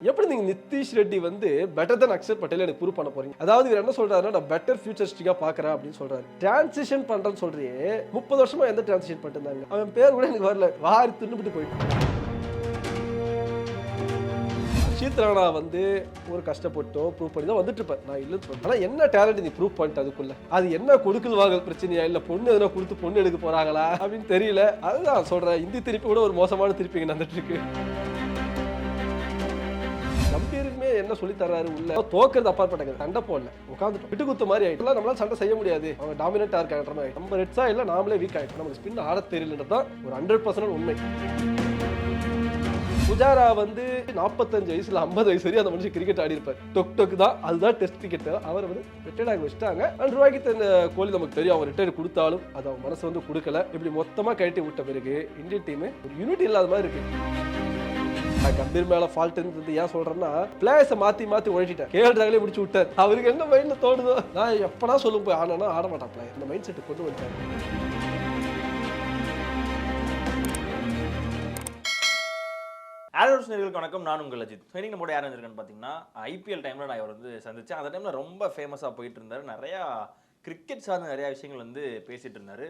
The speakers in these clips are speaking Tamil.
எப்படி நீங்க நிதிஷ் ரெட்டி வந்து பெட்டர் தன் அக்ஷர் பட்டேல் எனக்கு ப்ரூவ் பண்ண போறீங்க? அதாவது இவர் என்ன சொல்றாருன்னா நான் பெட்டர் ஃபியூச்சரிஸ்டிக்கா பாக்குறேன் அப்படின்னு சொல்றாரு. டிரான்சிஷன் பண்றேன்னு சொல்றியே முப்பது வருஷமா எந்த டிரான்சிஷன் பண்ணிருந்தாங்க அவன் பேர் கூட எனக்கு வரல. வாரி தின்னுபிட்டு போயிட்டு சீத்ரானா வந்து ஒரு கஷ்டப்பட்டோ ப்ரூவ் பண்ணி தான் வந்துட்டு இருப்பேன் நான் இல்லை சொல்றேன் என்ன டேலண்ட் நீ ப்ரூவ் பண்ணிட்டு அதுக்குள்ள? அது என்ன கொடுக்கல் வாங்கல் பிரச்சனையா? இல்லை பொண்ணு எதனா கொடுத்து பொண்ணு எடுக்க போறாங்களா? அப்படின்னு தெரியல. அதுதான் சொல்றேன். இந்தி திருப்பி கூட ஒரு மோசமான திருப்பி இங்க நடந்துட்டு இருக்கு கம்பீருமே என்ன சொல்லி தர்றாரு உள்ள? தோக்கிறது அப்பாற்பட்டது. சண்டை போடல. உட்காந்துட்டு விட்டு குத்து மாதிரி ஆயிட்டு நம்மளால சண்டை செய்ய முடியாது. அவங்க டாமினேட்டா இருக்காங்க மாதிரி நம்ம ரெட்ஸா இல்ல நாமளே வீக் ஆயிட்டோம். நமக்கு ஸ்பின் ஆட தெரியலன்றது தான் ஒரு ஹண்ட்ரட் பர்சன்ட் உண்மை. புஜாரா வந்து நாற்பத்தஞ்சு வயசுல ஐம்பது வயசு வரையும் அந்த மனுஷன் கிரிக்கெட் ஆடி இருப்பார். டொக் டொக் தான். அதுதான் டெஸ்ட் கிரிக்கெட் அவர் வந்து ரிட்டையர்ட் ஆகி வச்சுட்டாங்க. அண்ட் ரோஹித் இந்த கோலி நமக்கு தெரியும். அவர் ரிட்டையர் கொடுத்தாலும் அது அவன் மனசு வந்து கொடுக்கல. இப்படி மொத்தமா கழட்டி விட்ட பிறகு இந்தியன் டீம் ஒரு யூனிட் இல்லாத மாதிரி இருக்கு. நான் கம்பீர் மேல ஃபால்ட் இருந்தது. ஏன் சொல்றேன்னா பிளேயர்ஸை மாத்தி மாத்தி உழைச்சிட்டேன் கேஎல் ராகுலே முடிச்சு விட்டார் அவருக்கு என்ன மைண்ட்ல தோணுதோ? நான் எப்படா சொல்லும் போய் ஆனா ஆட மாட்டான் பிளேயர் இந்த மைண்ட் செட் கொண்டு வந்துட்டாரு. ஆரோஸ் நேர்களுக்கு வணக்கம். நான் உங்கள் அஜித். ஸோ இன்னைக்கு நம்மளோட யார் வந்திருக்கேன்னு பார்த்தீங்கன்னா ஐபிஎல் டைமில் நான் இவர் வந்து சந்திச்சேன். அந்த டைமில் ரொம்ப ஃபேமஸாக போயிட்டு இருந்தார். நிறையா கிரிக்கெட் சார்ந்த நிறையா விஷயங்கள் வந்து பேசிட்டு இருந்தார்.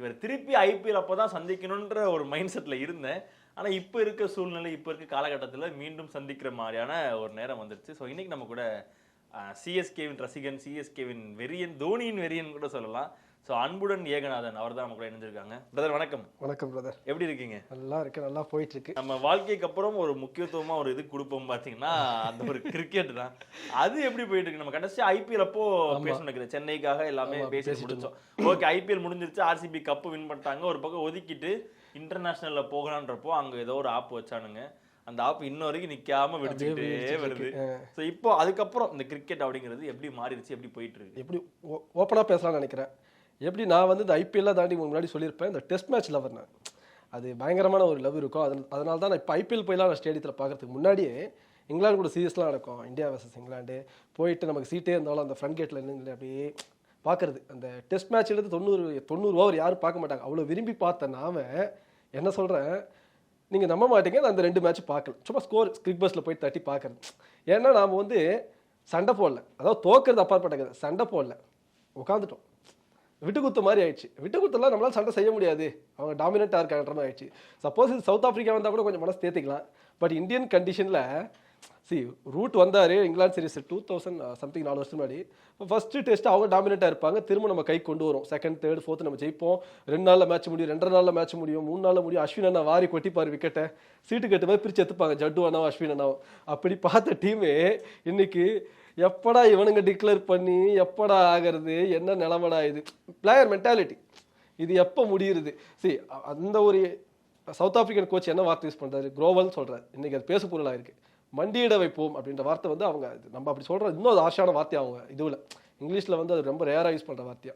இவர் திருப்பி ஐபிஎல் அப்போ தான் சந்திக்கணுன்ற ஒரு மைண்ட் செட்டில் இருந்தேன். ஆனால் இப்போ இருக்க சூழ்நிலை இப்போ இருக்க காலகட்டத்தில் மீண்டும் சந்திக்கிற மாதிரியான ஒரு நேரம் வந்துருச்சு. ஸோ இன்னைக்கு நம்ம கூட சிஎஸ்கேவின் ரசிகன் சிஎஸ்கேவின் வெறியன் தோனியின் வெறியன் கூட சொல்லலாம். ஸோ அன்புடன் ஏகநாதன் அவர் தான் நம்ம கூட இணைஞ்சிருக்காங்க. பிரதர் வணக்கம். வணக்கம் பிரதர் எப்படி இருக்கீங்க? நல்லா இருக்கு நல்லா போயிட்டு இருக்கு நம்ம வாழ்க்கைக்கு அப்புறம் ஒரு முக்கியத்துவமா ஒரு இது கொடுப்போம் பாத்தீங்கன்னா அந்த ஒரு கிரிக்கெட் தான். அது எப்படி போயிட்டு இருக்கு நம்ம கடைசி ஐபிஎல் அப்போ பேசணும் சென்னைக்காக எல்லாமே பேசி முடிச்சோம். ஓகே ஐபிஎல் முடிஞ்சிருச்சு. ஆர்சிபி கப் வின் பண்ணிட்டாங்க. ஒரு பக்கம் ஒதுக்கிட்டு இன்டர்நேஷனல்ல போகலான்றப்போ அங்க ஏதோ ஒரு ஆப் வச்சானுங்க. அந்த ஆப் இன்ன வரைக்கும் நிக்காம வெடிச்சுக்கிட்டே வருது. ஸோ இப்போ அதுக்கப்புறம் இந்த கிரிக்கெட் அப்படிங்கிறது எப்படி மாறிடுச்சு? எப்படி போயிட்டு இருக்கு எப்படி ஓப்பனாக பேசலாம்னு நினைக்கிறேன். எப்படி நான் வந்து இந்த ஐபிஎல்ல தாண்டி முன்னாடி சொல்லியிருப்பேன் இந்த டெஸ்ட் மேட்ச் லவர் நான். அது பயங்கரமான ஒரு லவ் இருக்கும். அதன் அதனால தான் நான் இப்போ ஐபிஎல் போயெல்லாம் நான் ஸ்டேடியத்தில் பார்க்கறதுக்கு முன்னாடியே இங்கிலாந்து கூட சீரியஸ்லாம் நடக்கும். India versus England. போயிட்டு நமக்கு சீட்டே இருந்தாலும் அந்த ஃப்ரண்ட் கேட்டில் நின்று அப்படியே பார்க்கறது. அந்த டெஸ்ட் மேட்ச் எடுத்து தொண்ணூறு தொண்ணூறு ஓவர் யாரும் பார்க்க மாட்டாங்க. அவ்வளோ விரும்பி பார்த்த நாம என்ன சொல்கிறேன் நீங்கள் நம்ப மாட்டீங்க நான் அந்த ரெண்டு மேட்ச் பார்க்கல. சும்மா ஸ்கோர் ஸ்கிரிக் பஸ்ஸில் போய் தட்டி பார்க்குறது. ஏன்னா நாம் வந்து சண்டை போடல. அதாவது தோக்கிறது அப்பாற்பட்டது. சண்டை போடல. உட்காந்துட்டோம் விட்டுக்குத்து மாதிரி ஆயிடுச்சு. விட்டுக்குத்தெல்லாம் நம்மளால் சண்டை செய்ய முடியாது. அவங்க டாமினேட்டாக இருக்காங்கன்ற மாதிரி ஆயிடுச்சு. சப்போஸ் இது சவுத் ஆஃப்ரிக்கா வந்தால் கூட கொஞ்சம் மனசு தேர்த்திக்கலாம் பட் இந்தியன் கண்டிஷனில் சி ரூட் வந்தார் England series two thousand something நாலு வருஷம் முன்னாடி. இப்போ ஃபஸ்ட்டு டெஸ்ட் அவங்க டாமினேட்டாக இருப்பாங்க. திரும்ப நம்ம கை கொண்டு வரும். செகண்ட் தேர்ட் ஃபோர்த் நம்ம ஜெயிப்போம். ரெண்டு நாளில் மேட்ச் முடியும் ரெண்டரை நாளில் மேட்ச் முடியும். மூணு நாளில் முடியும். அஸ்வின் அண்ணா வாரி கொட்டிப்பார் விக்கெட்டை சீட்டு கட்டு மாதிரி பிரித்து எடுத்துப்பாங்க. ஜட்டு அண்ணாவும் அஸ்வின் அண்ணாவும். அப்படி பார்த்த டீமே இன்னைக்கு எப்படா இவனுங்க டிக்ளேர் பண்ணி எப்படா ஆகிறது என்ன நிலமடா இது? பிளேயர் மென்டாலிட்டி இது எப்போ முடியுது சரி அந்த ஒரு சவுத் ஆப்பிரிக்கன் கோச் என்ன வார்த்தை யூஸ் பண்ணுறாரு குரோவல்னு சொல்கிறார் இன்றைக்கி அது பேசு பொருளாக இருக்குது மண்டியிட வைப்போம் அப்படின்ற வார்த்தை வந்து அவங்க நம்ம அப்படி சொல்றது இன்னும் அது ஆஷான வார்த்தை அவங்க இதுவில் இங்கிலீஷில் வந்து அது ரொம்ப ரேராக யூஸ் பண்ணுற வார்த்தையா.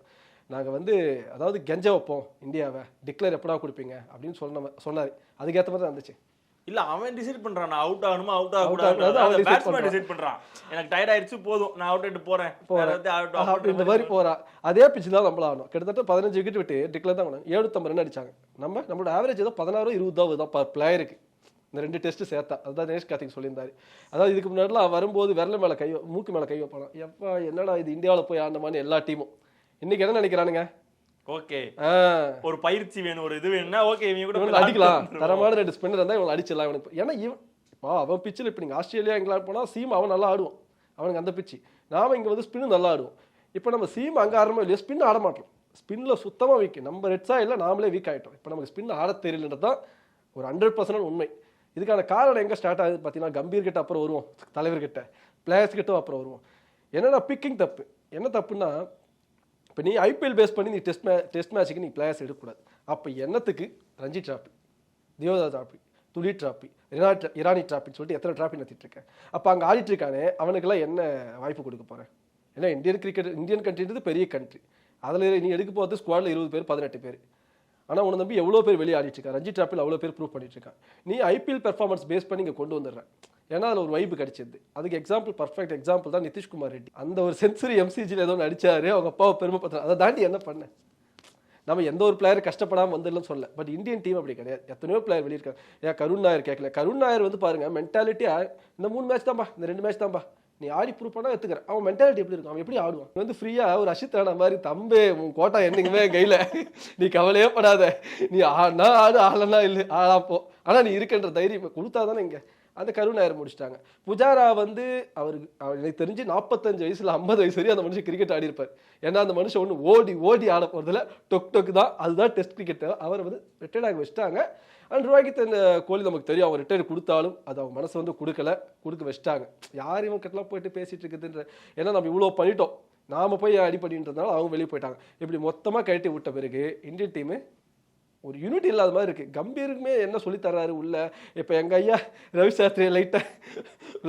நாங்கள் வந்து அதாவது கெஞ்ச வைப்போம் இந்தியாவை டிக்ளேர் எப்படா கொடுப்பீங்க அப்படின்னு சொன்ன சொன்னார். அதுக்கேற்ற மாதிரி தான் இருந்துச்சு. இல்ல அவன் டிசைட் பண்றான். நான் அவுட் ஆகணுமா அவுட் Out ஆகக்கூடாது, அவன் பேட்ஸ்மேன். டிசைட் பண்றான். எனக்கு டயர்ட் ஆயிடுச்சு போதும். நான் அவுட் ஆயிட்டு போறேன். அப்படின்ற மாதிரி போறா. அதே பிச்சு தான் நம்மள ஆகணும் கிட்டத்தட்ட பதினஞ்சு விக்கெட் விட்டு டிக்ளேர் தான் பண்ணணும் எழுபத்தம்பது ரன் அடிச்சாங்க. நம்ம நம்மளோட ஆவரேஜ் ஏதோ பதினாறு இருபதாவது தான் பர் பிளேயருக்கு இந்த ரெண்டு டெஸ்ட் சேர்த்தா. அதுதான் தினேஷ் கார்த்திக் சொல்லியிருந்தாரு. அதாவது இதுக்கு முன்னாடிலாம் வரும்போது விரல மேல கை வ- மூக்கு மேல கை வைப்பானா எப்பா என்னடா இது இந்தியாவில் போய் ஆண்டமான்னு எல்லா டீமும். இன்னைக்கு என்ன நினைக்கிறானுங்க? ஓகே. ஒரு பயிற்சி வேணும் ஒரு இது வேணும்னா ஓகே இவங்க கூட அடிக்கலாம். தரமான ரெண்டு ஸ்பின்னர் இருந்தால் இவங்களை அடிச்சிடலாம் இவனுக்கு. ஏன்னா இவன் இப்போ அவன் பிச்சில் இப்போ நீங்கள் ஆஸ்திரேலியா இங்கிலாந்து போனால் சீம் அவன் நல்லா ஆடுவான். அவனுக்கு அந்த பிச்சு நாம இங்கே வந்து ஸ்பின்னு நல்லா ஆடுவோம். இப்போ நம்ம சீம் அங்கே ஆடுறோமோ இல்லையா ஸ்பின் ஆட மாட்டோம். ஸ்பின்னில் சுத்தமாக வீக் நம்ம ரெட்ஸா இல்லை நாமளே வீக் ஆகிட்டோம் இப்போ நமக்கு ஸ்பின் ஆட தெரியலன்றது தான் ஒரு ஹண்ட்ரட் பர்சன்ட் உண்மை. இதுக்கான காரணம் எங்கே ஸ்டார்ட் ஆகுது பார்த்தீங்கன்னா கம்பீர்கிட்ட அப்புறம் வருவோம் தலைவர்கிட்ட. பிளேயர்ஸ் கிட்ட அப்புறம் வருவோம். என்னென்னா பிக்கிங் தப்பு. என்ன தப்புன்னா இப்போ நீ ஐபிஎல் பேஸ் பண்ணி நீ டெஸ்ட் மே டெஸ்ட் மேட்ச்சுக்கு நீ பிளேயர்ஸ் எடுக்கக்கூடாது. அப்போ என்னத்துக்கு? Ranji trophy Deodhar trophy Duleep trophy Irani tra- Irani சொல்லிட்டு எத்தனை ட்ராஃபி நடத்திட்டு இருக்கேன் அப்போ அங்கே ஆடிட்டு இருக்கானே அவனுக்கெல்லாம் என்ன வாய்ப்பு கொடுக்க போகிறேன் ஏன்னா இந்தியன் கிரிக்கெட் இந்தியன் கண்ட்ரின்றது பெரிய கண்ட்ரி அதில் நீ எடுக்க போகிறது ஸ்குவாடில் இருபது பேர் பதினெட்டு பேர். ஆனால் உன நம்பி எவ்வளோ பேர் வெளியே ஆடிட்டு இருக்கா ரஞ்சி டிராப்பில் அவ்வளோ பேர் ப்ரூவ் பண்ணிட்டு இருக்கான் நீ ஐபிஎல் பெர்ஃபார்மன்ஸ் பேஸ் பண்ணி இங்கே கொண்டு வந்துடுறேன் ஏன்னா அதில் ஒரு வைப்பு கிடைச்சது அதுக்கு எக்ஸாம்பிள் பர்ஃபெக்ட் எக்ஸாம்பிள் தான் நிதிஷ்குமார் ரெட்டி. அந்த ஒரு சென்சுரி எம்சிஜியில் ஏதோ ஒன்று அவங்க அப்பாவை பெருமைப்படுத்துறாரு அதை தாண்டி என்ன பண்ண? நம்ம எந்த ஒரு பிளேயர் கஷ்டப்படாமல் வந்துடலாம் சொல்ல பட் இந்தியன் டீம் அப்படி கிடையாது. எத்தனையோ பிளேயர் வெளியிருக்காங்க ஏன் கருண் நாயர் கேட்கல கருண் நாயர் வந்து பாருங்க மென்டாலிட்டி இந்த மூணு மேட்ச் தான்ப்பா இந்த ரெண்டு மேட்ச் தான்ப்பா நீ ஆடி ப்ரூவ் பண்ணால் எடுத்துக்கிறேன். அவன் மென்டாலிட்டி எப்படி இருக்கும்? அவன் எப்படி ஆடுவான்? வந்து ஃப்ரீயாக ஒரு அஷித் ராணா மாதிரி தம்பே உன் கோட்டா என்னைக்குமே கையில. நீ கவலையே படாத. நீ ஆடினா ஆடு ஆடலன்னா இல்லை ஆளாப்போ ஆனால் ஆனா நீ இருக்கின்ற தைரியம் கொடுத்தா தானே இங்கே. அந்த கருணாயர் முடிச்சிட்டாங்க. புஜாரா வந்து அவருக்கு அவர் எனக்கு தெரிஞ்சு நாற்பத்தஞ்சு வயசுல ஐம்பது வயசு வரையும் அந்த மனுஷன் கிரிக்கெட் ஆடி இருப்பார். ஏன்னா அந்த மனுஷன் ஒன்று ஓடி ஓடி ஆட போகிறதுல டொக் டொக் தான். அதுதான் டெஸ்ட் கிரிக்கெட் அவர் வந்து ரிட்டையர்ட் ஆகி வச்சுட்டாங்க. அண்ட் ரூபாய்க்கு அந்த கோலி நமக்கு தெரியும். அவங்க ரிட்டையர் கொடுத்தாலும் அது அவங்க மனசு வந்து கொடுக்கல கொடுக்க வச்சுட்டாங்க. யார் இவங்க கிட்டலாம் போயிட்டு பேசிட்டு இருக்குதுன்ற ஏன்னா நம்ம இவ்வளோ பண்ணிட்டோம். நாம போய் அடிப்படின்றதுனால அவங்க வெளியே போயிட்டாங்க. இப்படி மொத்தமாக கழட்டி விட்ட பிறகு இந்தியன் டீமு ஒரு யூனிட் இல்லாத மாதிரி இருக்கு. கம்பீருக்குமே என்ன சொல்லி தர்றாரு உள்ள? இப்போ எங்க ஐயா ரவி சாஸ்திரி லைட்டா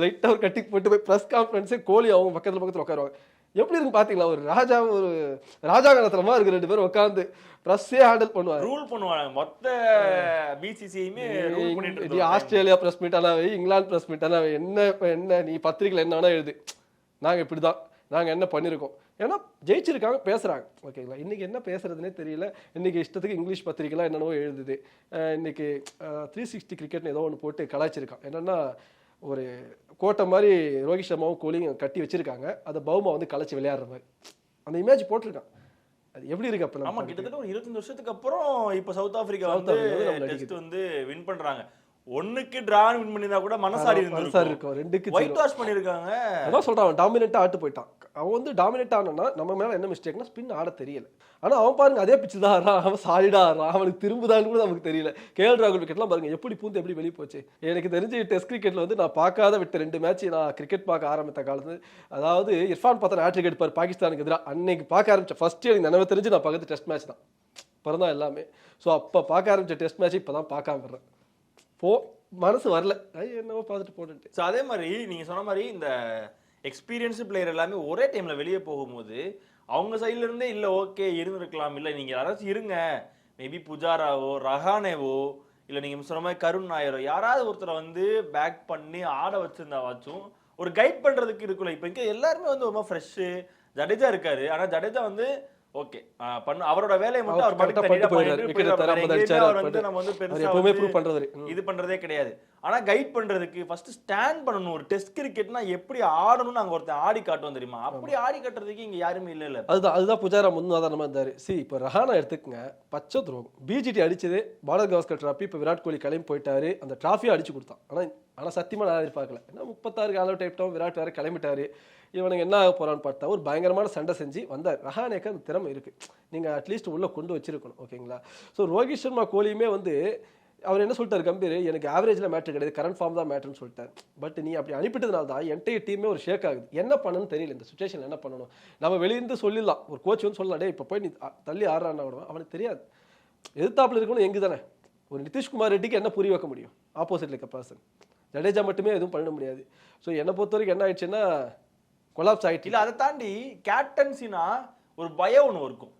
லைட்டா ஒரு கட்டி போட்டு போய் ப்ரெஸ் கான்ஃபரன்ஸே கோலி அவங்க பக்கத்துல பக்கத்துல உட்காருவாங்க. எப்படி இருக்கு பாத்தீங்களா? ஒரு ராஜா ஒரு ராஜா காலத்துல இருக்கு. ரெண்டு பேரும் உட்காந்து ப்ரெஸ்ஸே ஹேண்டில் பண்ணுவாங்க. ரூல் பண்ணுவாங்க. மொத்த பிசிசியுமே ரூல் பண்ணிட்டு நீ இருந்தோம். ஆஸ்திரேலியா பிரஸ் மீட் ஆனா வை, இங்கிலாந்து பிரஸ் மீட் ஆனா என்ன என்ன நீ பத்திரிக்கையில் என்ன வேணா எழுது. நாங்க இப்படிதான். நாங்க என்ன பண்ணிருக்கோம்? ஏன்னா ஜெயிச்சிருக்காங்க பேசுறாங்க. ஓகேங்களா? இன்னைக்கு என்ன பேசுறதுனே தெரியல. இன்னைக்கு இஷ்டத்துக்கு இங்கிலீஷ் பத்திரிக்கைலாம் என்னென்னவோ எழுதுது. அஹ் இன்னைக்கு த்ரீ சிக்ஸ்டி கிரிக்கெட்னு ஏதோ ஒன்று போட்டு கலாய்ச்சிருக்கான். என்னன்னா ஒரு கோட்டை மாதிரி ரோஹித் சர்மாவும் கோலியும் கட்டி வச்சிருக்காங்க. அதை பவுமா வந்து கலைச்சு விளையாடுற மாதிரி. அந்த இமேஜ் போட்டிருக்கான். அது எப்படி இருக்கு அப்ப ஆமா கிட்டத்தட்ட ஒரு இருபத்தஞ்சு வருஷத்துக்கு அப்புறம் இப்ப சவுத் ஆப்பிரிக்கா வந்து டெஸ்ட் வந்து வின் பண்றாங்க. ஒண்ணுக்கு டிரான் வின் பண்ணிருந்தா கூட மனசாரி இருந்திருக்கும். இருக்கும். ரெண்டுக்கு ஒயிட் வாஷ் பண்ணிருக்காங்க அதான் சொல்றான் டாமினெண்டா ஆட்டு போயிட்டான். அவன் வந்து டாமினேட் ஆனா நம்ம மேலே என்ன மிஸ்டேக்னா ஸ்பின் ஆட தெரியல. ஆனால் அவன் பாருங்க அதே பிச்சு தான் ஆடுறான். அவன் சாலிடாக ஆடுறான். அவனுக்கு திரும்புதான்னு கூட நமக்கு தெரியல. கேஎல் ராகுல் விக்கெட்லாம் பாருங்க எப்படி பூந்து எப்படி வெளியே போச்சு. எனக்கு தெரிஞ்சு டெஸ்ட் கிரிக்கெட்டில் வந்து நான் பார்க்காத விட்ட ரெண்டு மேட்ச் நான் கிரிக்கெட் பார்க்க ஆரம்பித்த காலத்து அதாவது இர்ஃபான் பார்த்தா ஹேட்ரிக் எடுப்பார் பாகிஸ்தானுக்கு எதிராக அன்னைக்கு பார்க்க ஆரம்பிச்ச ஃபர்ஸ்ட் எனக்கு நினைவு தெரிஞ்சு நான் பார்க்குறது டெஸ்ட் மேட்ச் தான். பிறந்தான் எல்லாமே. ஸோ அப்போ பார்க்க ஆரம்பித்த டெஸ்ட் மேட்ச் இப்போ தான் பார்க்காம வர்றேன். போ மனசு வரல. என்னவோ பார்த்துட்டு போட்டுட்டு. ஸோ அதே மாதிரி நீங்கள் சொன்ன மாதிரி இந்த எக்ஸ்பீரியன்ஸு பிளேயர் எல்லாமே ஒரே டைமில் வெளியே போகும்போது அவங்க சைடுல இருந்தே ஓகே இருந்திருக்கலாம். இல்லை நீங்கள் யாராச்சும் இருங்க. மேபி புஜாராவோ ரஹானேவோ இல்லை நீங்கள் சொன்ன மாதிரி கருண் நாயரோ யாராவது ஒருத்தரை வந்து பேக் பண்ணி ஆட வச்சிருந்தாவாச்சும் ஒரு கைட் பண்ணுறதுக்கு இருக்குல்ல இப்போ இங்கே எல்லாருமே வந்து ரொம்ப ஃப்ரெஷ்ஷு ஜடேஜா இருக்காரு. ஆனால் ஜடேஜா வந்து ஓகே. பண்ண. அவரோட வேலையை மட்டும் அவர் பட்டு தனியா போயிடுறாரு. பண்ணிட்டு அவர் வந்து. நம்ம வந்து பெருசா. இது பண்றதே கிடையாது. ஆனா கைட் பண்றதுக்கு ஃபர்ஸ்ட் ஸ்டாண்ட் பண்ணணும். ஒரு டெஸ்ட் கிரிக்கெட்னா எப்படி ஆடணும்னு அங்க ஒருத்தன் ஆடி காட்டுவோம் தெரியுமா? அப்படி ஆடி காட்டுறதுக்கு இங்க யாருமே இல்ல இல்ல. அதுதான் அதுதான் புஜாரா முன்னுதாரணமா இருந்தாரு. சி இப்போ ரஹானா எடுத்துக்கங்க. பச்சை துரோகம். பிஜிடி அடிச்சது பாரத் கவாஸ்கர் டிராஃபி இப்போ விராட் கோலி கிளம்பி போயிட்டாரு. அந்த டிராஃபியை அடிச்சு கொடுத்தான். ஆனா ஆனால் சத்தியமாக நான் எதிர்பார்க்கல. ஏன்னா முப்பத்தாறு ஆல் அவுட் ஆயிட்டோம் விராட் வேறு கிளம்பிட்டாரு. இவனுக்கு என்ன ஆக போகிறான்னு பார்த்தா ஒரு பயங்கரமான சண்டை செஞ்சு வந்தார். ரஹானேக்கு அந்த திறமை இருக்குது நீங்கள் அட்லீஸ்ட் உள்ளே கொண்டு வச்சிருக்கணும் ஓகேங்களா? ஸோ ரோஹித் சர்மா கோலியுமே வந்து அவர் என்ன சொல்லிட்டார் கம்பீர்? எனக்கு ஆவரேஜில் மேட்ரு கிடையாது கரண்ட் ஃபார்ம் தான் மேட்ருன்னு சொல்லிட்டார். பட் நீ அப்படி அனுப்பிட்டதுனால தான் என்டையர் டீமே ஒரு ஷேக் ஆகுது. என்ன பண்ணணும்னு தெரியல. இந்த சுச்சுவேஷன் என்ன பண்ணணும்? நம்ம வெளியிருந்து சொல்லிடலாம். ஒரு கோச் வந்து சொல்லலாம் இப்போ போய் நீ தள்ளி ஆடுறான்னா கூட. அவனுக்கு தெரியாது. எதிர்த்தாப்புல இருக்கணும் எங்கு தானே ஒரு நிதிஷ்குமார் ரெட்டிக்கு என்ன புரிய வைக்க முடியும்? ஆப்போசிட்டில் இருக்க பர்சன் ஜடேஜா மட்டுமே எதுவும் பண்ண முடியாது. ஸோ என்னை பொறுத்த வரைக்கும் என்ன ஆயிடுச்சுன்னா கொலாப்ஸ் ஆயிடுச்சு இல்ல அதை தாண்டி கேப்டன்சினா ஒரு பயம் ஒண்ணு இருக்கும்.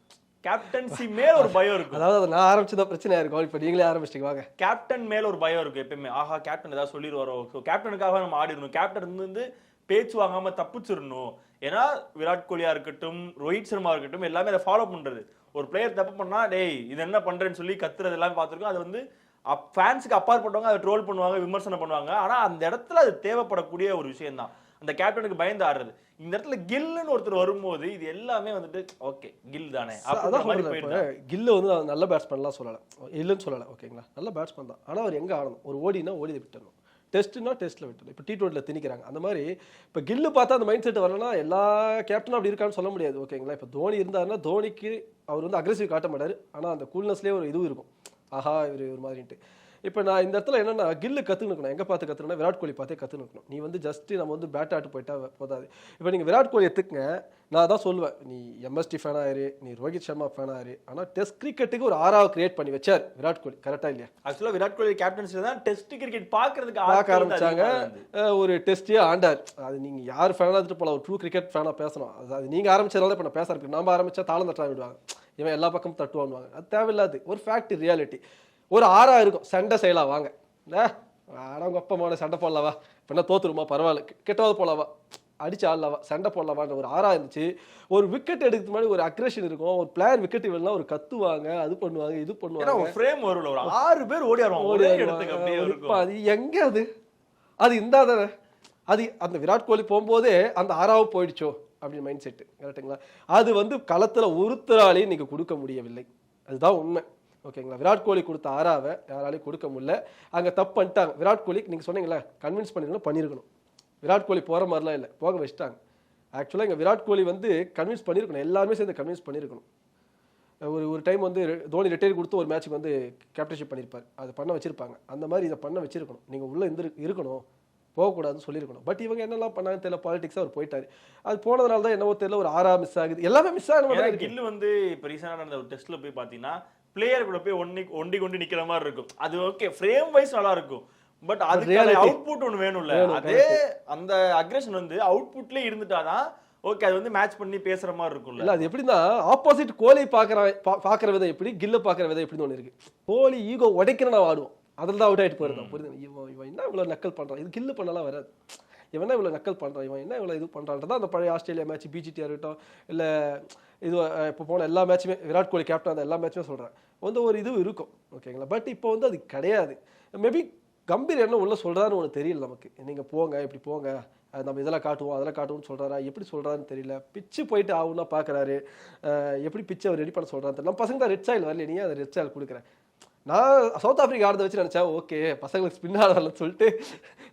கேப்டன்சி மேல ஒரு பயம் இருக்கும். அதாவது அதை நான் ஆரம்பிச்சதான் பிரச்சனையா இருக்கும் இப்போ நீங்களே ஆரம்பிச்சிட்டீங்க வாங்க. கேப்டன் மேல ஒரு பயம் இருக்கும் எப்பயுமே. ஆஹா கேப்டன் ஏதாவது சொல்லிடுவாரோ? ஸோ கேப்டனுக்காக நம்ம ஆடிடணும். கேப்டன் வந்து பேச்சு வாங்காம தப்பிச்சிடணும். ஏன்னா விராட் கோலியா இருக்கட்டும் ரோஹித் சர்மா இருக்கட்டும் எல்லாமே அதை ஃபாலோ பண்றது. ஒரு பிளேயர் தப்பு பண்ணா டேய் இது என்ன பண்றேன்னு சொல்லி கத்துறது எல்லாம் பார்த்துருக்கோம். அது வந்து ஃபேன்ஸுக்கு அப்பாற்பட்டவங்க அதை ட்ரோல் பண்ணுவாங்க விமர்சனம் பண்ணுவாங்க. ஆனா அந்த இடத்துல அது தேவைப்படக்கூடிய ஒரு விஷயம் தான் அந்த கேப்டனுக்கு பயந்து ஆடுறது. இந்த இடத்துல கில்லுன்னு ஒருத்தர் வரும்போது இது எல்லாமே வந்துட்டு ஓகே கில் தானே கில்லு வந்து நல்ல பேட்ஸ்மேன்லாம் சொல்லலை. இல்லைன்னு சொல்லலை ஓகேங்களா? நல்ல பேட்ஸ்மேன் தான். ஆனால் அவர் எங்கே ஆடணும்? ஒரு ஓடினா ஓடி விட்டுறணும். டெஸ்ட்னா டெஸ்ட்டில் விட்டுணும் இப்போ டி டுவெண்ட்டில் திணிக்கிறாங்க. அந்த மாதிரி இப்போ கில்லு பார்த்தா அந்த மைண்ட் செட் வரலன்னா எல்லா கேப்டனும் அப்படி இருக்கான்னு சொல்ல முடியாது ஓகேங்களா? இப்போ தோனி இருந்தாருன்னா தோனிக்கு அவர் வந்து அக்ரெசிவ் காட்ட மாட்டார். ஆனால் அந்த கூல்னஸ்லேயே ஒரு இதுவும் இருக்கும். ஆஹா இவர் ஒரு மாதிரின்ட்டு. இப்போ நான் இந்த இடத்துல என்னன்னா கில்லு கற்றுக்கணும் எங்கே பார்த்து கற்றுக்கணும் விராட் கோலி பார்த்தே கற்றுக்கணும் நீ வந்து ஜஸ்ட் நம்ம வந்து பேட் ஆட்டு போயிட்டா போதாது. இப்போ நீங்கள் விராட் கோலி எடுத்துக்கங்க நான் தான் சொல்லுவேன். நீ எம்எஸ்டி ஃபேன் ஆயிரு நீ ரோஹித் சர்மா ஃபேன் ஆயிரு ஆனால் டெஸ்ட் கிரிக்கெட்டுக்கு ஒரு ஆறாவது கிரியேட் பண்ணி வச்சார் விராட் கோலி. கரெக்டாக இல்லையா? ஆக்சுவலா விராட் கோலி கேப்டன்சில தான் டெஸ்ட் கிரிக்கெட் பாக்குறதுக்கு பார்க்க ஆரம்பிச்சாங்க. ஒரு டெஸ்டே ஆண்டார். அது நீங்கள் யார் ஃபேனாக இருந்துட்டு போகலாம் ஒரு ட்ரூ கிரிக்கெட் ஃபேனாக பேசணும். அது அது நீங்கள் ஆரம்பிச்சதால இப்போ நான் பேச ஆரம்பிக்கிறேன். நம்ம ஆரம்பிச்சா தாளம் தட்டா விடுவாங்க. இவன் எல்லா பக்கமும் தட்டுவான்னுவாங்க அது தேவையில்லாது. ஒரு ஃபேக்ட் ரியாலிட்டி ஒரு ஆறா இருக்கும். சண்டை செய்யலாம் வாங்க. ஆ, ஆனா உங்க அப்பா சண்டை போடலாவா? என்ன தோத்துருமா? பரவாயில்ல. கெட்டவாது போலாவா அடிச்சு ஆடலாவா? சண்டை போடலாமான்ற ஒரு ஆறா இருந்துச்சு. ஒரு விக்கெட் எடுக்கிறது முன்னாடி ஒரு அக்ரேஷன் இருக்கும். ஒரு பிளேயர் விக்கெட் விழலாம் ஒரு கத்துவாங்க அது பண்ணுவாங்க இது பண்ணுவாங்க. ஃப்ரேம் வரும்ல. ஒரு ஆறு பேர் ஓடி வருவாங்க ஓடி இருக்கும். அது எங்க அது? அது இந்தா தானே அது அந்த விராட் கோலி போகும்போதே அந்த ஆறாவது போயிடுச்சோ? அப்படின்னு மைண்ட் செட்டு கரெக்ட்டுங்களா அது வந்து களத்தில் ஒருத்தராலையும் நீங்கள் கொடுக்க முடியவில்லை. அதுதான் உண்மை. ஓகேங்களா? விராட் கோலி கொடுத்த ஆறாவை யாராலையும் கொடுக்க முடியல. அங்கே தப்பு பண்ணிட்டாங்க. விராட் கோலி நீங்கள் சொன்னீங்களா கன்வின்ஸ் பண்ணிருக்கணும் பண்ணியிருக்கணும் விராட் கோலி போகிற மாதிரிலாம் இல்லை. போக வச்சுட்டாங்க. ஆக்சுவலாக இங்கே விராட் கோலி வந்து கன்வின்ஸ் பண்ணியிருக்கணும் எல்லாருமே சேர்ந்து கன்வின்ஸ் பண்ணியிருக்கணும் ஒரு ஒரு டைம் வந்து தோனி ரிட்டையர் கொடுத்து ஒரு மேட்ச்சுக்கு வந்து கேப்டன்ஷிப் பண்ணியிருப்பார் அது பண்ண வச்சுருப்பாங்க. அந்த மாதிரி இதை பண்ண வச்சுருக்கணும். நீங்கள் உள்ளே இருந்து இருக்கணும். போகக்கூடாதுன்னு சொல்லியிருக்கணும். பட் இவங்க என்னெல்லாம் பண்ணாங்கன்னு தெரியல பாலிடிக்ஸாக அவர் போயிட்டாரு. அது போனதுனால தான் என்னவோ தெரியல ஒரு ஆறா மிஸ் ஆகுது. எல்லாமே மிஸ் இருக்கு. கில்லு வந்து இப்ப ரீசெண்டா நடந்த ஒரு டெஸ்ட்ல போய் பாத்தீங்கன்னா பிளேயர் கூட போய் ஒண்டி ஒண்டி கொண்டு நிக்கிற மாதிரி இருக்கும். அது ஓகே ஃப்ரேம் வைஸ் நல்லா இருக்கும். பட் அதுக்கான அவுட்புட் ஒன்னு வேணும்ல. வேணும், அதே அந்த அக்ரேஷன் வந்து அவுட்புட்லயே இருந்துட்டாதான் ஓகே அது வந்து மேட்ச் பண்ணி பேசுற மாதிரி இருக்கும்ல. இல்ல அது எப்படின்னா ஆப்போசிட் கோலி பாக்குற பாக்குற விதம் எப்படி கில்ல பாக்குற விதம் எப்படின்னு ஒன்று இருக்கு. கோலி ஈகோ உடைக்கிற நான் ஆடுவோம். அதில் தான் அவுட் ஆயிட்டு போயிருந்தான். புரியுது? இவன் இவன் என்ன இவ்வளவு நக்கல் பண்றான்? இது கில்லு பண்ணலாம் வராது இவன் என்ன இவ்வளவு நக்கல் பண்றான்? இவன் என்ன இவ்வளவு இது பண்றான்றதா அந்த பழைய ஆஸ்திரேலியா மேட்ச் பிஜிடியா இருக்கட்டும் இல்ல இது இப்போ போன எல்லா மேட்சுமே விராட் கோலி கேப்டன் அந்த எல்லா மேட்சுமே சொல்றேன். வந்து ஒரு இது இருக்கும் ஓகேங்களா பட் இப்போ வந்து அது கிடையாது. மேபி கம்பீர் என்ன உள்ள சொல்றாருன்னு ஒன்று தெரியல நமக்கு. நீங்க போங்க இப்படி போங்க. அது நம்ம இதெல்லாம் காட்டுவோம் அதெல்லாம் காட்டுவோம்னு சொல்றாரா? எப்படி சொல்றாருன்னு தெரியல. பிச்சு போயிட்டு ஆகும்னா பாக்குறாரு. அஹ் எப்படி பிச்சு அவர் ரெடி பண்ண தெரியல. நம்ம பசங்க தான் ரெட் சாயில் வரல நீ அதை ரெட் சாயில் கொடுக்குறேன் நான் சவுத் ஆப்பிரிக்கா ஆடுறத வச்சு நினைச்சேன். ஓகே பசங்களுக்கு ஸ்பின் ஆடலாம்னு சொல்லிட்டு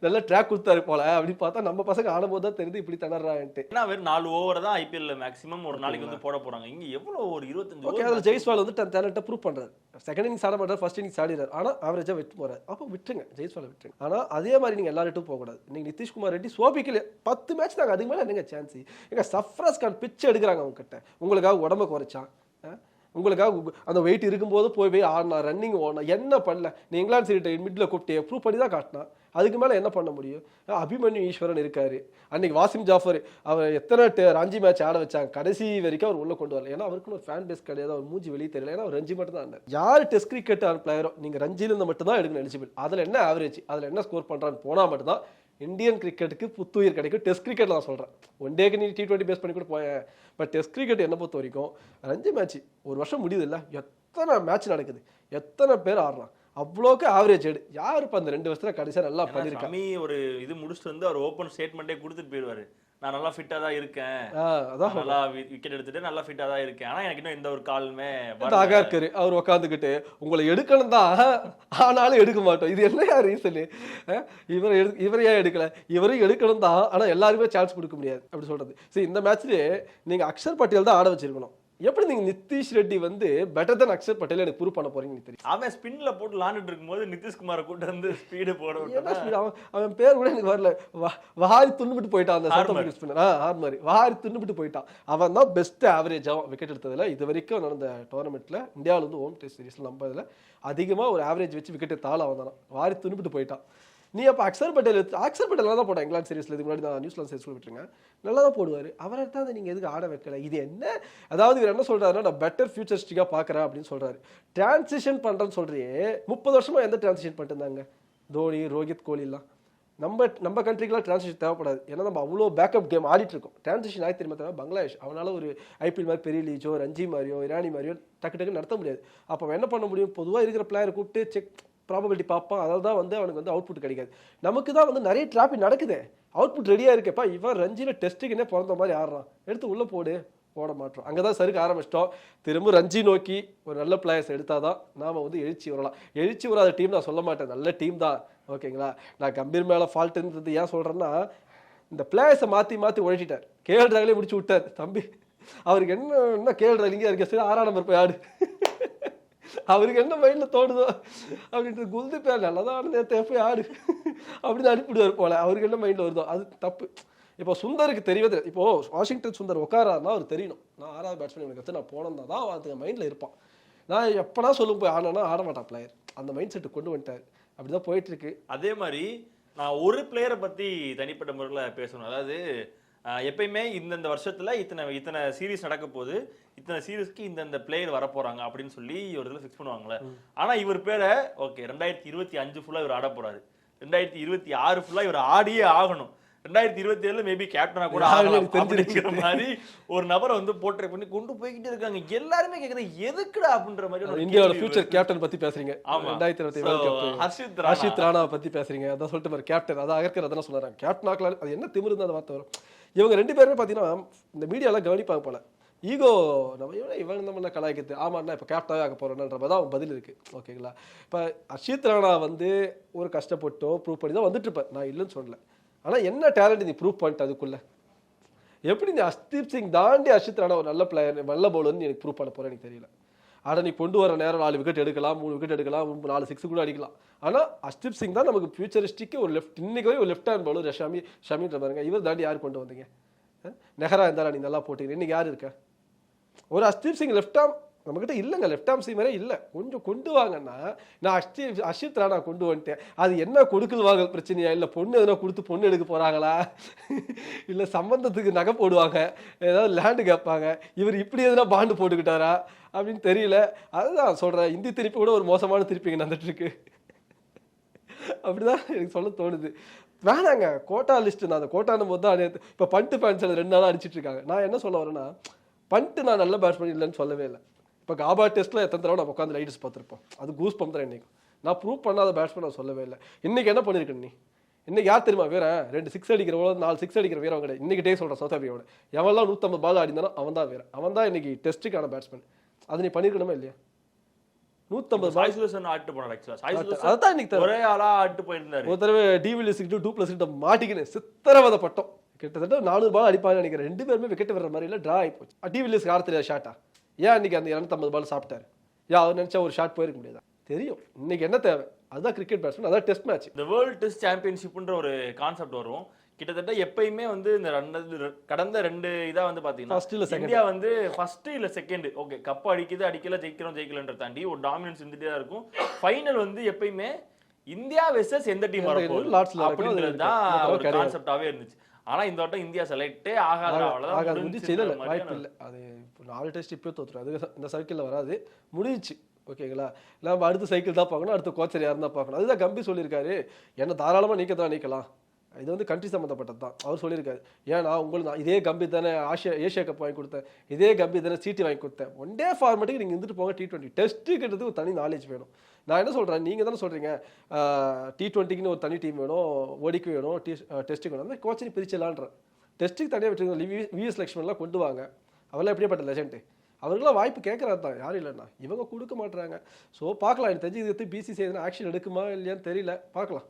நல்ல ட்ராக் கொடுத்தாரு போல. அப்படின்னு பார்த்தா நம்ம பசங்க ஆடும்போது தான் தெரியுது இப்படி திணறான்ட்டு. ஏன்னா வெறும் நாலு ஓவர் தான் ஐபிஎல்ல மேக்ஸிமம் ஒரு நாளைக்கு வந்து போட போறாங்க. இங்க எவ்வளவு ஒரு இருபத்தஞ்சு ஓகே அதில் ஜெய்ஸ்வால் வந்து தன் டேலண்ட்டை ப்ரூவ் பண்ணுறாரு செகண்ட் இன்னிங்ஸ் ஆட மாட்டார் ஃபர்ஸ்ட் இன்னிங்ஸ் ஆடிறாரு ஆனால் ஆவரேஜாக விட்டு போறாரு. அப்போ விட்டுருங்க ஜெய்ஸ்வாலை விட்டுருங்க. ஆனால் அதே மாதிரி நீங்கள் எல்லார்ட்டும் போகக்கூடாது. நீங்கள் நிதிஷ்குமார் ரெட்டி சோபிக்கல. பத்து மேட்ச் நாங்கள் அதுக்கு மேலே என்னங்க சான்ஸ் எங்க சஃப்ராஸ் கான் பிச்சு எடுக்கிறாங்க அவங்க கிட்ட உங்களுக்காக உடம்ப குறைச்சான்? உங்களுக்காக அந்த வெயிட் இருக்கும்போது போய் போய் ஆடினா ரன்னிங் ஓடினா என்ன பண்ணல? நீ இங்கிலாந்து சீட்டை மிட்டில் கூப்பிட்டு ப்ரூவ் பண்ணி தான் காட்டினா. அதுக்கு மேலே என்ன பண்ண முடியும்? அபிமன்யு ஈஸ்வரன் இருக்கார். அன்னைக்கு வாசிம் ஜாஃபர் அவர் எத்தனை டே ரஞ்சி மேட்ச் ஆட வச்சாங்க. கடைசி வரைக்கும் அவர் உள்ளே கொண்டு வரல. ஏன்னா அவருக்குன்னு ஒரு ஃபேன் பேஸ் கிடையாது. அவர் மூஞ்சி வெளியே தெரியல. ஏன்னா அவர் ரஞ்சி மட்டும் தான் யார் டெஸ்ட் கிரிக்கெட் பிளேயரோ நீங்கள் ரஞ்சிலிருந்து மட்டும் தான் எடுக்கணும் எலிஜிபிள் அதில் என்ன ஆவரேஜ் அதில் என்ன ஸ்கோர் பண்ணுறான்னு போனால் மட்டும்தான் இந்தியன் கிரிக்கெட்டுக்கு புத்துயிர் கிடைக்கும். டெஸ்ட் கிரிக்கெட் நான் சொல்றேன். ஒன் டேக்கு நீ டி டுவெண்ட்டி பேஸ் பண்ணி கூட போயேன் பட் டெஸ்ட் கிரிக்கெட் என்ன பொறுத்த வரைக்கும் ரஞ்சி மேட்ச் ஒரு வருஷம் முடியுது இல்ல எத்தனை மேட்ச் நடக்குது? எத்தனை பேர் ஆடுறான்? அவ்வளோக்கு ஆவரேஜ் எடு யார் இப்போ அந்த ரெண்டு வருஷத்துல கடைசியா நல்லா ஏன்னா பண்ணியிருக்கா? சமி ஒரு இது முடிச்சுட்டு வந்து அவர் ஓப்பன் ஸ்டேட்மெண்ட்டே கொடுத்துட்டு போயிடுவாரு. நான் நல்லா ஃபிட்டா தான் இருக்கேன். அதான் நல்லா விக்கெட் எடுத்துட்டு நல்லா ஃபிட்டா தான் இருக்கேன். ஆனா எனக்கு இன்னும் எந்த ஒரு காலுமே வரல. அகார்கர் அவர் உட்காந்துக்கிட்டு உங்களை எடுக்கணும் தான். ஆனாலும் எடுக்க மாட்டோம். இது என்ன ரீசனு இவரை எடு இவரை ஏன் எடுக்கல? இவரையும் எடுக்கணும் தான். ஆனா எல்லாருக்குமே சான்ஸ் கொடுக்க முடியாது. அப்படி சொல்றது. சரி இந்த மேட்ச்லயே நீங்க அக்ஷர் பட்டேல் தான் ஆட வச்சிருக்கணும். எப்படி நீங்க நிதிஷ் ரெட்டி வந்து பெட்டர் than அக்ஷர் பட்டேல் எனக்கு ப்ரூவ் பண்ண போறீங்கன்னு தெரியும். அவன் ஸ்பின்ல போட்டு விளாண்டுட்டு இருக்கும்போது நிதிஷ்குமாரை கூட்டு வந்து ஸ்பீடு போட? அவன் அவன் பேர் கூட எனக்கு வரல. வாரி துண்ணுபிட்டு போயிட்டான் அந்த சவுத். ஆப்பிரிக்கன் ஸ்பின்னர் ஆ ஹார்மரி. வாரி துண்ணுபிட்டு போயிட்டான். அவன் தான் பெஸ்ட் ஆவரேஜ் அவன் விக்கெட் எடுத்ததுல. இது வரைக்கும் நடந்த டோர்னமெண்ட்ல இந்தியாவில் வந்து ஹோம் டெஸ்ட் சீரிஸ்ல நம்ம இதுல அதிகமா ஒரு ஆவரேஜ் வச்சு விக்கெட் தாள் அவன் தானே. வாரி துண்ணுபிட்டு போயிட்டான். நீ அப்போ அக்சர் பட்டேல் அக்சர் பட்டேல் நல்லா தான் போட்டான் இங்கிலாந்து சீரிஸில் இதுக்கு முன்னாடி நான் நியூஸ்லாந்து சீரிஸ் விட்டுருங்க நல்லா தான் போடுவார். அவரை தான் நீங்கள் எதுக்கு ஆட வைக்கல? இது என்ன? அதாவது இவர் என்ன சொல்கிறாருன்னா நான் பெட்டர் ஃபியூச்சரிஸ்டிக்காக பார்க்குறேன் அப்படின்னு சொல்கிறாரு டிரான்சிஷன் பண்ணுறேன்னு சொல்றியே முப்பது வருஷமாக எந்த டிரான்சிஷன் பண்ணிட்டுருந்தாங்க தோனி ரோஹித் கோலிலாம். நம்ம நம்ம கண்ட்ரிக்கெலாம் டிரான்சிஷன் தேவைப்படாது. ஏன்னா நம்ம அவ்வளோ பேக்கப் கேம் ஆடிட்டு இருக்கோம் டிரான்சிஷன் ஆகி திரும்ப தேவை பங்களாதேஷ். அவனால் ஒரு ஐபிஎல் மாதிரி பெரிய லீஜோ ரஞ்சி மாதிரியோ இரானி மாதிரியோ டக்கு டக்கு நடத்த முடியாது. அப்போ என்ன பண்ண முடியும்? பொதுவாக இருக்கிற பிளேயரை கூப்பிட்டு செக் ப்ராபபிலிட்டி பார்ப்பான். அதில் தான் வந்து அவனுக்கு வந்து அவுட்புட் கிடைக்காது. நமக்கு தான் வந்து நிறைய டிராபிக் நடக்குது. அவுட்புட் ரெடியாக இருக்கப்பா இவன் ரஞ்சியில் டெஸ்ட்டுக்குன்னே பிறந்த மாதிரி ஆடுறான். எடுத்து உள்ளே போடு போட மாட்டோம். அங்கே தான் சருக்கு ஆரம்பிச்சிட்டோம். திரும்ப ரஞ்சி நோக்கி ஒரு நல்ல பிளேயர்ஸ் எடுத்தால் தான் நாம் வந்து எழுச்சி வரலாம். எழுச்சி வராத டீம் நான் சொல்ல மாட்டேன். நல்ல டீம் தான். ஓகேங்களா நான் கம்பீர் மேலே ஃபால்ட்டுன்றது ஏன் சொல்கிறேன்னா இந்த பிளேயர்ஸை மாற்றி மாற்றி உழைச்சிட்டார் கேஎல் ராகுலே முடிச்சு விட்டார். தம்பி அவருக்கு என்ன என்ன கேஎல் ராகுலிங்க இருக்கு? சரி ஆறாம் நம்பர் போய் ஆடு. அவருக்கு என்ன மைண்டில் தோணுதோ அப்படின்ட்டு குல்தி பேர் நல்லா தான் ஆடு நேற்று ஆடு அப்படின்னு அனுப்பிடுவார் போல. அவருக்கு என்ன மைண்டில் வருதோ? அது தப்பு. இப்போ சுந்தருக்கு தெரியவே இப்போ வாஷிங்டன் சுந்தர் உட்காராருன்னா அவர் தெரியணும். நான் ஆறாவது பேட்ஸ்மேன் எனக்கு கற்று நான் போனேன் தான். அது மைண்டில் இருப்பான். நான் எப்படா சொல்லும் போய் ஆடினா ஆட மாட்டான் பிளேயர் அந்த மைண்ட் செட்டு கொண்டு வந்துட்டார். அப்படிதான் போயிட்டு இருக்கு. அதே மாதிரி நான் ஒரு பிளேயரை பற்றி தனிப்பட்ட முறையில் பேசணும். அதாவது எப்பயுமே இந்தந்த வருஷத்துல இத்தனை இத்தனை சீரிஸ் நடக்க போகுது இத்தனை சீரிஸ்க்கு இந்தந்த பிளேயர் வர போறாங்க அப்படின்னு சொல்லி ஒரு இதில் ஃபிக்ஸ் பண்ணுவாங்கல்ல. ஆனா இவர் பேரை ஓகே ரெண்டாயிரத்தி இருபத்தி அஞ்சு ஃபுல்லா இவர் ஆட போறாரு. ரெண்டாயிரத்தி இருபத்தி ஆறு ஃபுல்லா இவர் ஆடியே ஆகணும். ரெண்டாயிரத்தி இருபத்தி ஏழுல மேபி கேப்டனா கூட ஆகலாம். அப்படிங்கிற மாதிரி ஒரு நபரை வந்து போர்ட்ரே பண்ணி கொண்டு போய்கிட்டே இருக்காங்க. எல்லாருமே கேக்குறாங்க எதுக்குடா? அப்படின்ற மாதிரி இந்தியாவோட ஃபியூச்சர். கேப்டன் பத்தி பேசுறீங்க. ரெண்டாயிரத்தி இருபத்தி கப் ஹர்ஷித் ராணா. ஹர்ஷித் ராணாவை பத்தி பேசுறீங்க. அதான் சொல்லிட்டு பாரு கேப்டன் அதான் அகர்கர் அதான் சொல்றாங்க கேப்டன் ஆக்கலாம் அது என்ன திமிரு அந்த வார்த்தை வரும். இவங்க ரெண்டு பேருமே பாத்தீங்கன்னா இந்த மீடியாலாம் கவனிப்பாங்க போல. ஈகோ நம்ம இவன் இவன் நம்ம கலாய்க்கிறது? ஆமாண்ணா இப்போ கேப்டனாக ஆக மாதிரி தான் பதில் இருக்கு. ஓகேங்களா இப்போ ஹர்ஷித் ராணா வந்து ஒரு கஷ்டப்பட்டோ ப்ரூவ் பண்ணி தான் வந்துட்டு இருப்பார். நான் இல்லைன்னு சொல்லல. ஆனால் என்ன டேலண்ட் நீ ப்ரூவ் பண்ணிட்டு அதுக்குள்ளே? எப்படி நீ அஸ்தீப் சிங் தாண்டி அர்ஷித் ராணா ஒரு நல்ல பிளேயர் நல்ல பவுலர்னு எனக்கு ப்ரூவ் பண்ண போகிறேன் எனக்கு தெரியல. ஆனால் நீ கொண்டு வர நேரம் நாலு விக்கெட் எடுக்கலாம் மூணு விக்கெட் எடுக்கலாம் மூணு- நாலு சிக்ஸ் கூட அடிக்கலாம். ஆனால் அஸ்தீப் சிங் தான் நமக்கு ஃபியூச்சரிஸ்டிக்கு ஒரு லெஃப்ட் இன்னைக்கு ஒரு லெஃப்ட் ஹேண்ட் பவுலர் ஷமி ஷமின்ற பாருங்க. இவர் தாண்டி யார் கொண்டு வந்தீங்க? நெஹரா இருந்தாலும் நீ நல்லா போட்டீங்க இன்னைக்கு யார் இருக்க? ஒரு அஸ்தீப் சிங் லெஃப்ட் ஆம் நம்மக்கிட்ட இல்லைங்க லெஃப்ட் ஆம் சீமரே இல்லை. கொஞ்சம் கொண்டு வாங்கன்னா நான் அஷ்டி அஷித் ராணா கொண்டு வந்துட்டேன். அது என்ன கொடுக்குது வாங்கல் பிரச்சனையா? இல்லை பொண்ணு எதனா கொடுத்து பொண்ணு எடுக்க போகிறாங்களா இல்லை சம்பந்தத்துக்கு நகை போடுவாங்க ஏதாவது லேண்டு கேட்பாங்க இவர் இப்படி எதனா பாண்டு போட்டுக்கிட்டாரா? அப்படின்னு தெரியல. அதுதான் சொல்கிறேன் இந்தி திருப்பி கூட ஒரு மோசமான திருப்பிங்க நடந்துட்டுருக்கு. அப்படிதான் எனக்கு சொல்ல தோணுது. வேணாங்க கோட்டா லிஸ்ட் நான் அந்த கோட்டானும் போது தான் இப்போ பண்ட்டு ஃபேன்ஸ் ரெண்டு நாளாக அடிச்சிட்டு இருக்காங்க. நான் என்ன சொல்ல வரேன்னா பண்ட்டு நான் நல்ல பேட்ஸ்மேன் இல்லைன்னு சொல்லவே இல்லை. இப்போ காபா டெஸ்ட்டில் எத்தனை தடவை நம்ம உட்காந்து லைட்ஸ் பார்த்துருப்போம் அது கூஸ் பம்ப் தான் இன்னைக்கு நான் ப்ரூவ் பண்ணாத பேட்ஸ்மேன் நான் சொல்லவே இல்லை. இன்னைக்கு என்ன பண்ணியிருக்க நீ? இன்னைக்கு யார் தெரியுமா வீரன்? ரெண்டு சிக்ஸ் அடிக்கிறவளோ நாலு சிக்ஸ் அடிக்கிற வீரன் கிடையாது. இன்னைக்கு டே சொல்கிறேன் சவுத் ஆஃப்ரிக்காவோட எவன்லாம் நூற்றம்பது பால் ஆடிந்தானோ அவன் தான் வீரன். அவன் தான் இன்னைக்கு டெஸ்ட்டுக்கான பேட்ஸ்மேன் அது நீ பண்ணிருக்கணுமா இல்லையா? நூற்றம்பது பால் சாய் சுதர்சன் ஆட்டு போனார் ஆக்சுவலா சாய் சுதர்சன் அதான் இன்னைக்கு ஒரே ஆளா ஆட்டு போயிருந்தாரு. ஒரு தடவை டிவியில் சிக்ஸ்டி டூ ப்ளஸ் கிட்ட மாட்டிக்கினேன் சித்திரவதைப்பட்டோம் கிட்டத்தட்ட நானூறு பால் அடிப்பாங்கன்னு நினைக்கிறேன். ரெண்டு பேருமே விக்கெட் வர்ற மாதிரி இல்லை ட்ரா ஆகி போச்சு. யார் தெரியாது ஷாட்டா ஏன் இன்னைக்கு அந்த இரநூத்தம்பது பால் சாப்பிட்டாரு? ஏன் அவர் நினைச்சா ஒரு ஷாட் போயிருக்க முடியாதா? தெரியும். இன்னைக்கு என்ன தேவை? அதுதான் கிரிக்கெட் பேட்ஸ்மேன் அதான் டெஸ்ட் மேட்ச் இந்த வேர்ல்ட் டெஸ்ட் சாம்பியன்ஷிப்ன்ற ஒரு கான்செப்ட் வரும். கிட்டத்தட்ட எப்பயுமே வந்து இந்த ரெண்டு கடந்த ரெண்டு இதா வந்து second. இந்தியா வந்து ஃபர்ஸ்ட் இல்ல செகண்ட் ஓகே கப் அடிக்குது அடிக்கல ஜெயிக்கிறோம் ஜெயிக்கலன்ற தாண்டி ஒரு டாமினன்ஸ் இருந்துட்டே தான் இருக்கும். ஃபைனல் வந்து எப்பயுமே இந்தியா வெர்சஸ் எந்த டீம் வரப்போகுது? அப்படின்றது தான். ஒரு கிடையாது. கான்செப்டாவே இருந்துச்சு. ஆனா இந்த வட்டம் இந்தியா செலக்டே ஆகாத ஆகாது. முடிஞ்சு இல்லை வாய்ப்பு இல்லை. அது இப்போ நாலு டெஸ்ட் இப்போ தோத்துரும். அது இந்த சைக்கிளில் வராது. முடிஞ்சுச்சு. ஓகேங்களா? நம்ம அடுத்த சைக்கிள் தான் பார்க்கணும். அடுத்த கோச்சர் யார் தான் பார்க்கணும். அதுதான் கம்பி சொல்லியிருக்காரு. என்ன தாராளமாக நீக்க தான் நீக்கலாம். இது வந்து கண்ட்ரி சம்மந்தப்பட்டது தான். அவர் சொல்லியிருக்காரு. ஏன்னா உங்களுக்கு நான் இதே கம்பி தானே ஆசியா ஏஷியா கப் வாங்கி கொடுத்தேன். இதே கம்பி தானே சீட்டி வாங்கி கொடுத்தேன். ஒன் டே ஃபார்மேட்டுக்கு நீங்கள் இருந்துட்டு போங்க டி டுவெண்ட்டி டெஸ்ட்டுக்கிறது ஒரு தனி நாலேஜ் வேணும். நான் என்ன சொல்கிறேன் நீங்கள் தானே சொல்கிறீங்க டி டுவெண்ட்டிக்குன்னு ஒரு தனி டீம் வேணும் ஓடிக்கு வேணும் டி டெஸ்ட்டுக்கு வேணும். அந்த கோச்சிங் பிரிச்சிடலான்றேன். டெஸ்ட்டுக்கு தனியாக விட்டுருங்க விஎஸ் லக்ஷ்மன்லாம் கொண்டு வாங்க. அவெல்லாம் எப்படியாப்பட்ட லெஜெண்டு அவர்களாம் வாய்ப்பு கேட்குறாரு தான். யாரும் இல்லைண்ணா. இவங்க கொடுக்க மாட்றாங்க. ஸோ பார்க்கலாம். எனக்கு தெரிஞ்சு இது பிசிசி எதுனா ஆக்ஷன் எடுக்குமா இல்லையான்னு தெரியல. பார்க்கலாம்.